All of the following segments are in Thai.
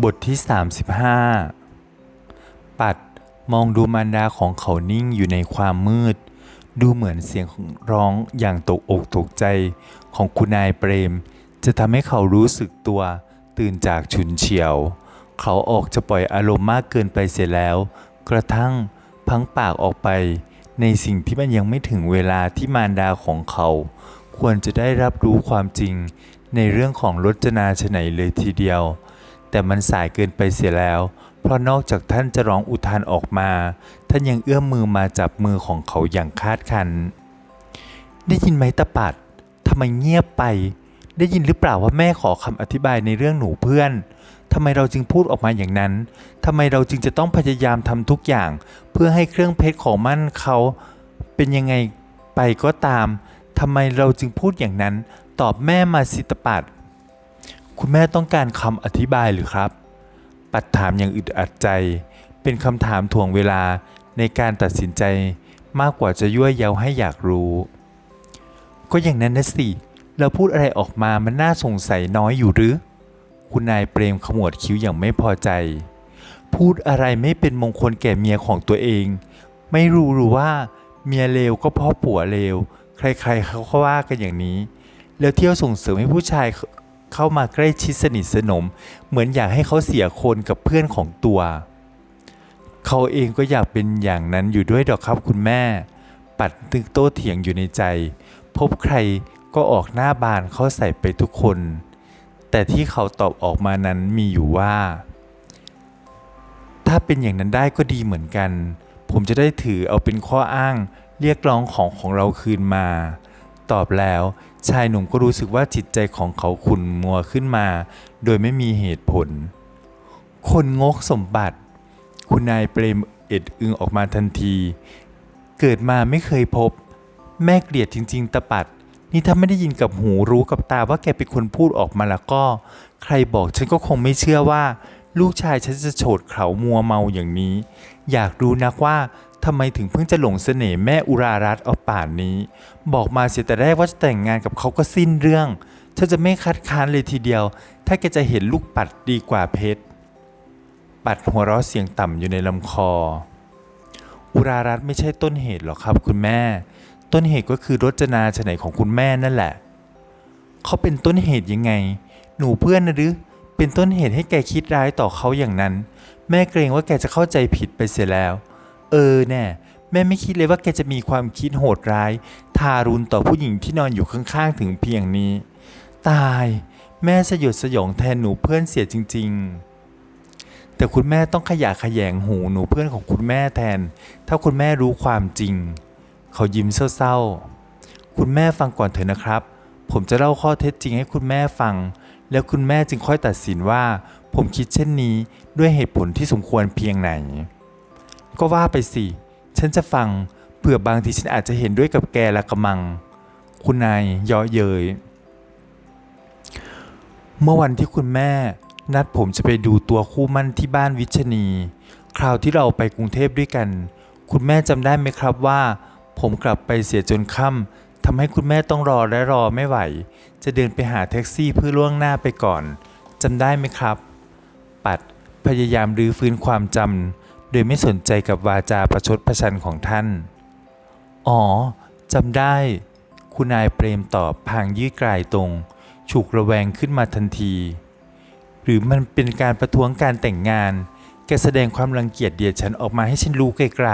บทที่ 35 ปัดมองดูมารดาของเขานิ่งอยู่ในความมืด ดูเหมือนเสียงร้องอย่างตกอกตกใจของคุณนายเปรม จะทำให้เขารู้สึกตัวตื่นจากฉุนเฉียว เขาออกจะปล่อยอารมณ์มากเกินไปเสียแล้ว กระทั่งพังปากออกไป ในสิ่งที่มันยังไม่ถึงเวลาที่มารดาของเขา ควรจะได้รับรู้ความจริง ในเรื่องของรจนาชไหนเลยทีเดียว แต่มันสายเกินไปเสียแล้ว เพราะนอกจากท่านจะร้องอุทานออกมา ท่านยังเอื้อมมือมาจับมือของเขาอย่างคาดคัน ได้ยินไหมตะปัดทำไมเงียบไป ได้ยินหรือเปล่าว่าแม่ขอคำอธิบายในเรื่องหนูเพื่อนทำไมเราจึงพูดออกมาอย่างนั้น ทำไมเราจึงจะต้องพยายามทำทุกอย่าง เพื่อให้เครื่องเพชรของมั่นเขาเป็นยังไงไปก็ตาม ทำไมเราจึงพูดอย่างนั้น ตอบแม่มาสิตปัด คุณแม่ต้องการคำอธิบายหรือครับ ปัดถามอย่างอึดอัดใจ เป็นคำถามถ่วงเวลาในการตัดสินใจมากกว่าจะยั่วเย้าให้อยากรู้ ก็อย่างนั้นนะสิ เราพูดอะไรออกมามันน่าสงสัยน้อยอยู่หรือ คุณนายเปรมขมวดคิ้วอย่างไม่พอใจ พูดอะไรไม่เป็นมงคลแก่เมียของตัวเอง ไม่รู้หรือว่า เมียเลวก็พราะผัวเลว ใครๆเขาก็ว่ากันอย่างนี้ แล้วเที่ยวส่งเสริมให้ผู้ชาย เข้ามาใกล้ชิดสนิทสนม เหมือนอยากให้เขาเสียคนกับเพื่อนของตัว เขาเองก็อยากเป็นอย่างนั้นอยู่ด้วยดอกครับคุณแม่ ปัดตึกโต้เถียงอยู่ในใจ พบใครก็ออกหน้าบานเข้าใส่ไปทุกคน แต่ที่เขาตอบออกมานั้นมีอยู่ว่า ถ้าเป็นอย่างนั้นได้ก็ดีเหมือนกัน ผมจะได้ถือเอาเป็นข้ออ้างเรียกร้องของของเราคืนมา ตอบแล้ว ชายหนุ่มก็รู้สึกว่าจิตใจของเขาขุ่นมัวขึ้นมา โดยไม่มีเหตุผล คนงกสมบัติ คุณนายเปรมเอ็ดอึงออกมาทันที เกิดมาไม่เคยพบ แม่เกลียดจริง ๆ ตะปัด นี่ถ้าไม่ได้ยินกับหูรู้กับตาว่าแกเป็นคนพูดออกมาแล้วก็ ใครบอกฉันก็คงไม่เชื่อว่า ลูกชายฉันจะโฉดเขามัวเมาอย่างนี้ อยากรู้นักว่า ทำไมถึงเพิ่งจะหลงเสน่ห์แม่อุรารัตเอาป่านนี้ บอกมาเสียแต่แรกว่าจะแต่งงานกับเขาก็สิ้นเรื่องฉันจะไม่คัดค้านเลยทีเดียว ถ้าแกจะเห็นลูกปัดดีกว่าเพชร ปัดหัวเราะเสียงต่ำอยู่ในลำคอ อุรารัตไม่ใช่ต้นเหตุหรอกครับคุณแม่ ต้นเหตุก็คือรจนาฉไหนของคุณแม่นั่นแหละ เขาเป็นต้นเหตุยังไง หนูเพื่อนนะหรือเป็นต้นเหตุให้แกคิดร้ายต่อเขาอย่างนั้น แม่เกรงว่าแกจะเข้าใจผิดไปเสียแล้ว เออแน่แม่ไม่คิดเลยว่าแกจะมีความคิดโหดร้าย ทารุณต่อผู้หญิงที่นอนอยู่ข้างๆถึงเพียงนี้ ตาย แม่สยดสยองแทนหนูเพื่อนเสียจริง ๆ แต่คุณแม่ต้องขยะแขยงหูหนูเพื่อนของคุณแม่แทน ถ้าคุณแม่รู้ความจริง เขายิ้มเศร้าๆ คุณแม่ฟังก่อนเถอะนะครับ ผมจะเล่าข้อเท็จจริงให้คุณแม่ฟัง แล้วคุณแม่จึงค่อยตัดสินว่า ผมคิดเช่นนี้ด้วยเหตุผลที่สมควรเพียงไหน ก็ว่าไปสิ ฉันจะฟังเผื่อบางทีฉันอาจจะเห็นด้วยกับแกละกระมัง คุณนายย่อเยย เมื่อวันที่คุณแม่นัดผมจะไปดูตัวคู่มั่นที่บ้านวิชนี คราวที่เราไปกรุงเทพด้วยกัน คุณแม่จำได้ไหมครับว่า ผมกลับไปเสียจนค่ำทำให้คุณแม่ต้องรอและรอไม่ไหว จะเดินไปหาแท็กซี่เพื่อล่วงหน้าไปก่อนจำได้ไหมครับ ปัดพยายามรื้อฟื้นความจำ โดยไม่สนใจกับวาจาประชดประชันของท่าน อ๋อจำได้ คุณนายเปรมตอบพางยืดกลายตรง ฉุกระแวงขึ้นมาทันที หรือมันเป็นการประท้วงการแต่งงาน แกแสดงความรังเกียจเดียดฉันออกมาให้ฉันรู้ไกล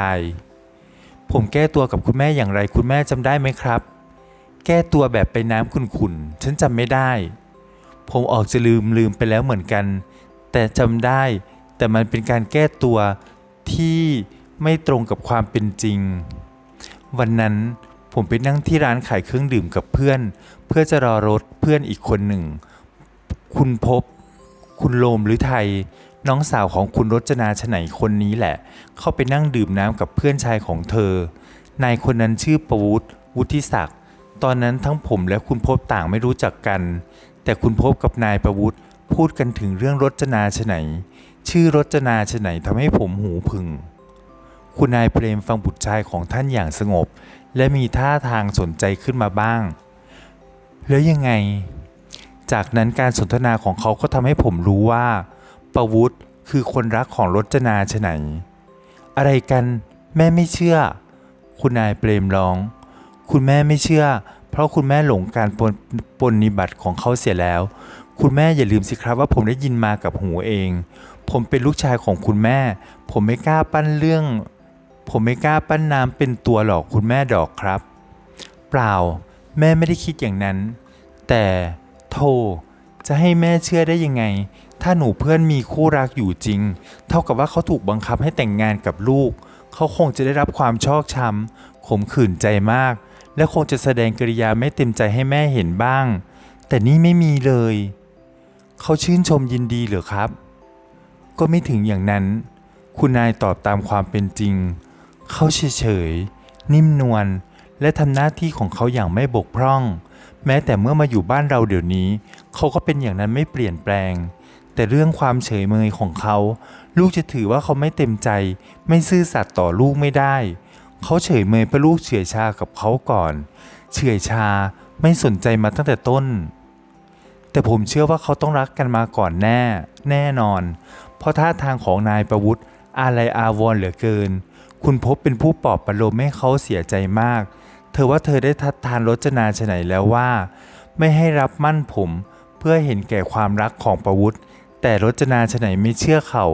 ๆผมแก้ตัวกับคุณแม่อย่างไรคุณแม่จำได้ไหมครับ แก้ตัวแบบไปน้ำขุ่นๆฉันจำไม่ได้ ผมออกจะลืมลืมไปแล้วเหมือนกัน แต่จำได้ แต่มันเป็นการแก้ตัว ที่ไม่ตรงกับความเป็นจริง วันนั้นผมไปนั่งที่ร้านขายเครื่องดื่มกับเพื่อน เพื่อจะรอรถเพื่อนอีกคนหนึ่ง คุณพบ คุณโลมหรือไทย น้องสาวของคุณรจนาชไหนคนนี้แหละ เข้าไปนั่งดื่มน้ำกับเพื่อนชายของเธอ นายคนนั้นชื่อประวุฒิวุฒิศักดิ์ตอนนั้นทั้งผมและคุณพบต่างไม่รู้จักกัน แต่คุณพบกับนายประวุฒิพูดกันถึงเรื่องรจนาชไหน ชื่อรจนาชไหนทำให้ผมหูผึ่งคุณนายเปรมฟังบุตรชายของท่านอย่างสงบ และมีท่าทางสนใจขึ้นมาบ้าง แล้วยังไง จากนั้นการสนทนาของเขาก็ทำให้ผมรู้ว่า ประวุฒิคือคนรักของรจนาชไหน อะไรกัน แม่ไม่เชื่อ คุณนายเปรมร้อง คุณแม่ไม่เชื่อ ราะคุณแม่หลงการปนปนนิบัติของเขาเสียแล้ว คุณแม่อย่าลืมสิครับว่าผมได้ยินมากับหูเอง ผมเป็นลูกชายของคุณแม่ ผมไม่กล้าปั้นเรื่อง ผมไม่กล้าปั้นน้ำเป็นตัวหรอกคุณแม่ดอกครับ เปล่า แม่ไม่ได้คิดอย่างนั้น แต่โธ่จะให้แม่เชื่อได้ยังไง ถ้าหนูเพื่อนมีคู่รักอยู่จริง เท่ากับว่าเขาถูกบังคับให้แต่งงานกับลูก เขาคงจะได้รับความชอกช้ำขมขื่นใจมาก และคงจะแสดงกริยาไม่เต็มใจให้แม่เห็นบ้าง แต่นี่ไม่มีเลย เขาชื่นชมยินดีเหรอครับ ก็ไม่ถึงอย่างนั้น คุณนายตอบตามความเป็นจริง เขาเฉยๆ นิ่มนวลและทำหน้าที่ของเขาอย่างไม่บกพร่อง แม้แต่เมื่อมาอยู่บ้านเราเดี๋ยวนี้ เขาก็เป็นอย่างนั้นไม่เปลี่ยนแปลง แต่เรื่องความเฉยเมยของเขา ลูกจะถือว่าเขาไม่เต็มใจ ไม่ซื่อสัตย์ต่อลูกไม่ได้ เขาเฉยเมยเพระลูกเฉยชากับเขาก่อน เฉยชาไม่สนใจมาตั้งแต่ต้น แต่ผมเชื่อว่าเขาต้องรักกันมาก่อนแน่ แน่นอน เพราะท่าทางของนายประวุฒิอาลัยอาวรเหลือเกิน คุณพบเป็นผู้ปลอบประโลมให้เขาเสียใจมาก เธอว่าเธอได้ทัดทานรจนาชไหนแล้วว่า ไม่ให้รับมั่นผมเพื่อเห็นแก่ความรักของประวุฒิแต่รจนาชไหนไม่เชื่อเขา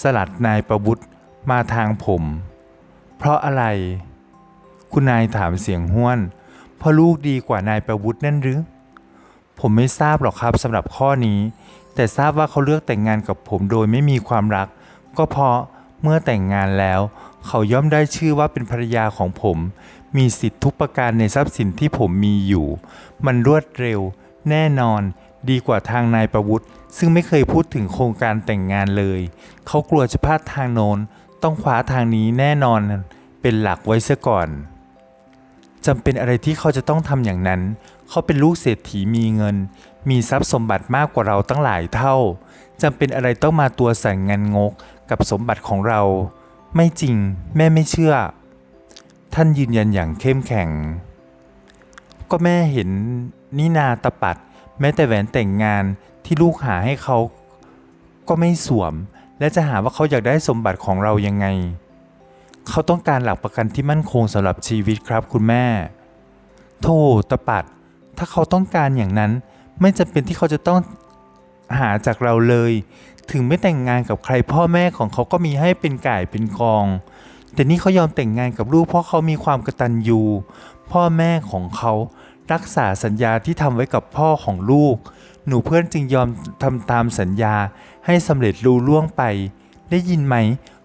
สลัดนายประวุฒิมาทางผม เพราะอะไร คุณนายถามเสียงห้วน เพราะลูกดีกว่านายประวุฒินั่นหรือ ผมไม่ทราบหรอกครับสำหรับข้อนี้ แต่ทราบว่าเขาเลือกแต่งงานกับผมโดยไม่มีความรัก ก็เพราะเมื่อแต่งงานแล้ว เขาย่อมได้ชื่อว่าเป็นภรรยาของผม มีสิทธิทุกประการในทรัพย์สินที่ผมมีอยู่ มันรวดเร็ว แน่นอน ดีกว่าทางนายประวุฒิซึ่งไม่เคยพูดถึงโครงการแต่งงานเลย เขากลัวจะพลาดทางโน้น ต้องคว้าทางนี้แน่นอนเป็นหลักไว้เสียก่อนจำเป็นอะไรที่เขาจะต้องทำอย่างนั้น เขาเป็นลูกเศรษฐีมีเงิน มีทรัพย์สมบัติมากกว่าเราตั้งหลายเท่าจำเป็นอะไรต้องมาตัวสั่งงานงกกับสมบัติของเรา ไม่จริงแม่ไม่เชื่อ ท่านยืนยันอย่างเข้มแข็ง ก็แม่เห็นนินาตะปัด แม้แต่แหวนแต่งงานที่ลูกหาให้เขา ก็ไม่สวม และจะหาว่าเขาอยากได้สมบัติของเรายังไง เขาต้องการหลักประกันที่มั่นคงสำหรับชีวิตครับคุณแม่ โธ่ตะปัด ถ้าเขาต้องการอย่างนั้น ไม่จำเป็นที่เขาจะต้องหาจากเราเลย ถึงไม่แต่งงานกับใครพ่อแม่ของเขาก็มีให้เป็นก่ายเป็นกอง แต่นี่เขายอมแต่งงานกับลูกเพราะเขามีความกระตัญญูพ่อแม่ของเขารักษาสัญญาที่ทำไว้กับพ่อของลูก หนูเพื่อนจึงยอมทำตามสัญญาให้สำเร็จรูล่วงไป ได้ยินไหม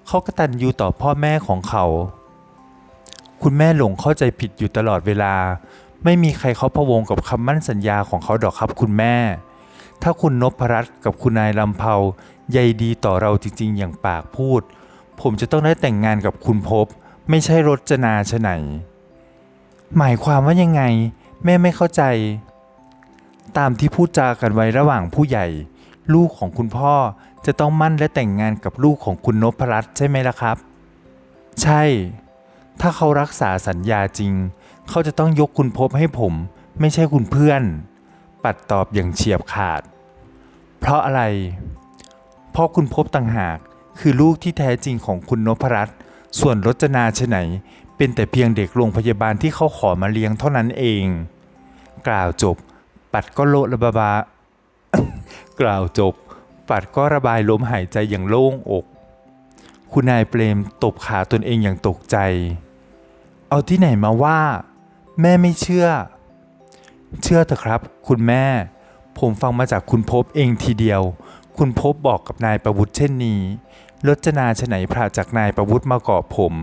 เขากตัญญูต่อพ่อแม่ของเขา คุณแม่หลงเข้าใจผิดอยู่ตลอดเวลา ไม่มีใครเขาพะวงกับคำมั่นสัญญาของเขาดอกครับคุณแม่ ถ้าคุณนพรัตน์กับคุณนายลำเพาใยดีต่อเราจริงๆ อย่างปากพูด ผมจะต้องได้แต่งงานกับคุณพบ ไม่ใช่รจนาชไหน หมายความว่ายังไง แม่ไม่เข้าใจ ตามที่พูดจากันไว้ระหว่างผู้ใหญ่ ลูกของคุณพ่อจะต้องมั่นและแต่งงานกับลูกของคุณนพรัตน์ใช่ไหมล่ะครับ ใช่ ถ้าเขารักษาสัญญาจริง เขาจะต้องยกคุณพบให้ผม ไม่ใช่คุณเพื่อน ปัดตอบอย่างเฉียบขาด เพราะอะไร เพราะคุณพบต่างหากคือลูกที่แท้จริงของคุณนพรัตน์ส่วนรจนาชไหน เป็นแต่เพียงเด็กโรงพยาบาลที่เขาขอมาเลี้ยงเท่านั้นเอง กล่าวจบ ปัดก็โลระบาบากล่าวจบ ปัดก็ระบายลมหายใจอย่างโล่งอก คุณนายเปรมตบขาตนเองอย่างตกใจ เอาที่ไหนมาว่า แม่ไม่เชื่อ เชื่อเถอะครับ คุณแม่ ผมฟังมาจากคุณพบเองทีเดียว คุณพบบอกกับนายประวุฒิเช่นนี้รจนาชไหนพราจากนายประวุฒิมาเกาะผม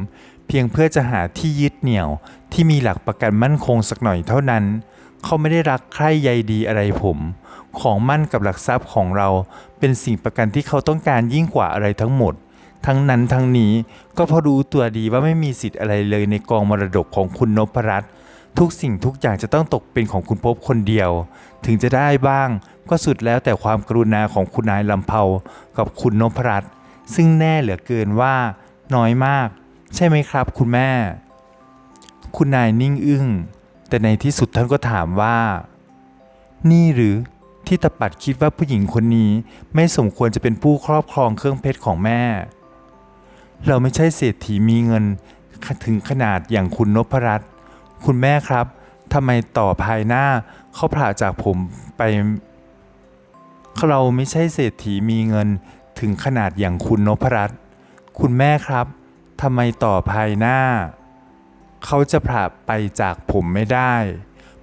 เพียงเพื่อจะหาที่ยึดเหนี่ยวที่มีหลักประกันมั่นคงสักหน่อยเท่านั้น เขาไม่ได้รักใคร่ใยดีอะไรผม ของมั่นกับหลักทรัพย์ของเราเป็นสิ่งประกันที่เขาต้องการยิ่งกว่าอะไรทั้งหมด ทั้งนั้นทั้งนี้ก็พอรู้ตัวดีว่าไม่มีสิทธิ์อะไรเลยในกองมรดกของคุณนพรัตน์ทุกสิ่งทุกอย่างจะต้องตกเป็นของคุณพบคนเดียว ถึงจะได้บ้างก็สุดแล้วแต่ความกรุณาของคุณนายลำเพากับคุณนพรัตน์ซึ่งแน่เหลือเกินว่า น้อยมาก ใช่ไหมครับ คุณแม่ คุณนายนิ่งอึ้ง แต่ในที่สุดท่านก็ถามว่า นี่หรือที่ตาปัดคิดว่าผู้หญิงคนนี้ไม่สมควรจะเป็นผู้ครอบครองเครื่องเพชรของแม่ เราไม่ใช่เศรษฐีมีเงินถึงขนาดอย่างคุณนพรัตน์คุณแม่ครับทำไมต่อภายหน้าเขาผ่าจากผมไป เราไม่ใช่เศรษฐีมีเงินถึงขนาดอย่างคุณนพรัตน์คุณแม่ครับทำไมต่อภายหน้า เขาจะผ่าไปจากผมไม่ได้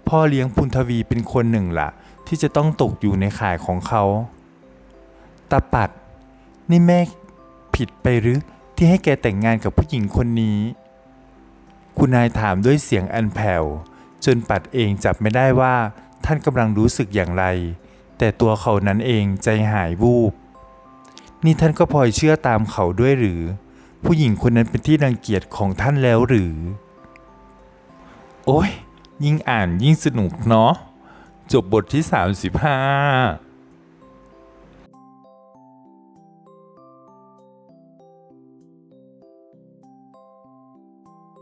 พ่อเลี้ยงพุนทวีเป็นคนหนึ่งล่ะ ที่จะต้องตกอยู่ในข่ายของเขาตาปัด นี่แม่ผิดไปหรือที่ให้แกแต่งงานกับผู้หญิงคนนี้ คุณนายถามด้วยเสียงอันแผ่ว จนปัดเองจับไม่ได้ว่าท่านกำลังรู้สึกอย่างไร แต่ตัวเขานั้นเองใจหายวูบ นี่ท่านก็พลอยเชื่อตามเขาด้วยหรือ ผู้หญิงคนนั้นเป็นที่รังเกียจของท่านแล้วหรือ โอ้ยยิ่งอ่านยิ่งสนุกเนาะจบบทที่ 35